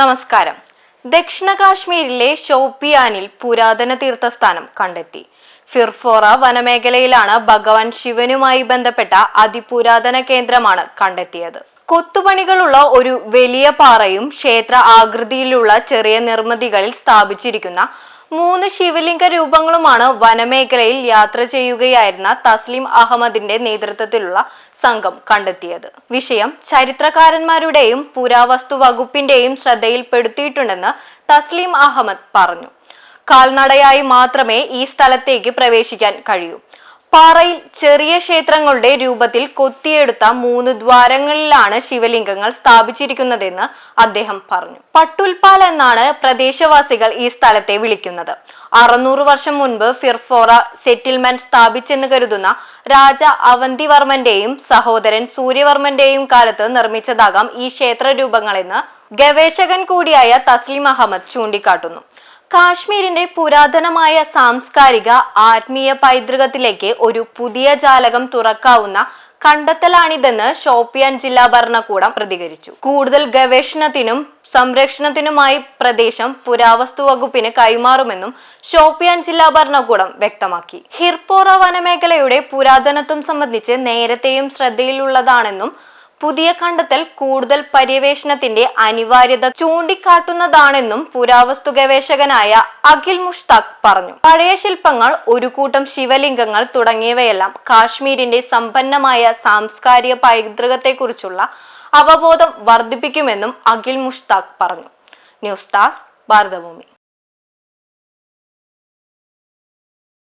നമസ്കാരം. ദക്ഷിണ കാശ്മീരിലെ ഷോപ്പിയാനിൽ പുരാതന തീർത്ഥസ്ഥാനം കണ്ടെത്തി. ഫിർഫോറ വനമേഖലയിലാണ് ഭഗവാൻ ശിവനുമായി ബന്ധപ്പെട്ട അതിപുരാതന കേന്ദ്രമാണ് കണ്ടെത്തിയത്. കൊത്തുപണികളുള്ള ഒരു വലിയ പാറയും ക്ഷേത്ര ആകൃതിയിലുള്ള ചെറിയ നിർമ്മിതികളിൽ സ്ഥാപിച്ചിരിക്കുന്ന മൂന്ന് ശിവലിംഗ രൂപങ്ങളുമാണ് വനമേഖലയിൽ യാത്ര ചെയ്യുകയായിരുന്ന തസ്ലിം അഹമ്മദിന്റെ നേതൃത്വത്തിലുള്ള സംഘം കണ്ടെത്തിയത്. വിഷയം ചരിത്രകാരന്മാരുടെയും പുരാവസ്തു വകുപ്പിന്റെയും ശ്രദ്ധയിൽപ്പെടുത്തിയിട്ടുണ്ടെന്ന് തസ്ലിം അഹമ്മദ് പറഞ്ഞു. കാൽനടയായി മാത്രമേ ഈ സ്ഥലത്തേക്ക് പ്രവേശിക്കാൻ കഴിയൂ. പാറയിൽ ചെറിയ ക്ഷേത്രങ്ങളുടെ രൂപത്തിൽ കൊത്തിയെടുത്ത മൂന്ന് ദ്വാരങ്ങളിലാണ് ശിവലിംഗങ്ങൾ സ്ഥാപിച്ചിരിക്കുന്നതെന്ന് അദ്ദേഹം പറഞ്ഞു. പട്ടുൽപാൽ എന്നാണ് പ്രദേശവാസികൾ ഈ സ്ഥലത്തെ വിളിക്കുന്നത്. അറുന്നൂറ് വർഷം മുൻപ് ഫിർഫോറ സെറ്റിൽമെന്റ് സ്ഥാപിച്ചെന്ന് കരുതുന്ന രാജ അവന്തിവർമ്മന്റെയും സഹോദരൻ സൂര്യവർമ്മന്റെയും കാലത്ത് നിർമ്മിച്ചതാകാം ഈ ക്ഷേത്ര രൂപങ്ങളെന്ന് ഗവേഷകൻ കൂടിയായ തസ്ലിം അഹമ്മദ് ചൂണ്ടിക്കാട്ടുന്നു. കാശ്മീരിന്റെ പുരാതനമായ സാംസ്കാരിക ആത്മീയ പൈതൃകത്തിലേക്ക് ഒരു പുതിയ ജാലകം തുറക്കാവുന്ന കണ്ടെത്തലാണിതെന്ന് ഷോപ്പിയാൻ ജില്ലാ ഭരണകൂടം പ്രതികരിച്ചു. കൂടുതൽ ഗവേഷണത്തിനും സംരക്ഷണത്തിനുമായി പ്രദേശം പുരാവസ്തു വകുപ്പിന് കൈമാറുമെന്നും ഷോപ്പിയാൻ ജില്ലാ ഭരണകൂടം വ്യക്തമാക്കി. ഹിർപോറ വനമേഖലയുടെ പുരാതനത്വം സംബന്ധിച്ച് നേരത്തെയും ശ്രദ്ധയിലുള്ളതാണെന്നും പുതിയ കണ്ടെത്തൽ കൂടുതൽ പര്യവേഷണത്തിന്റെ അനിവാര്യത ചൂണ്ടിക്കാട്ടുന്നതാണെന്നും പുരാവസ്തു ഗവേഷകനായ അഖിൽ മുഷ്താഖ് പറഞ്ഞു. പഴയ ശില്പങ്ങൾ ഒരു കൂട്ടം ശിവലിംഗങ്ങൾ തുടങ്ങിയവയെല്ലാം കാശ്മീരിന്റെ സമ്പന്നമായ സാംസ്കാരിക പൈതൃകത്തെക്കുറിച്ചുള്ള അവബോധം വർദ്ധിപ്പിക്കുമെന്നും അഖിൽ മുഷ്താഖ് പറഞ്ഞു. News desk Bharatabhumi.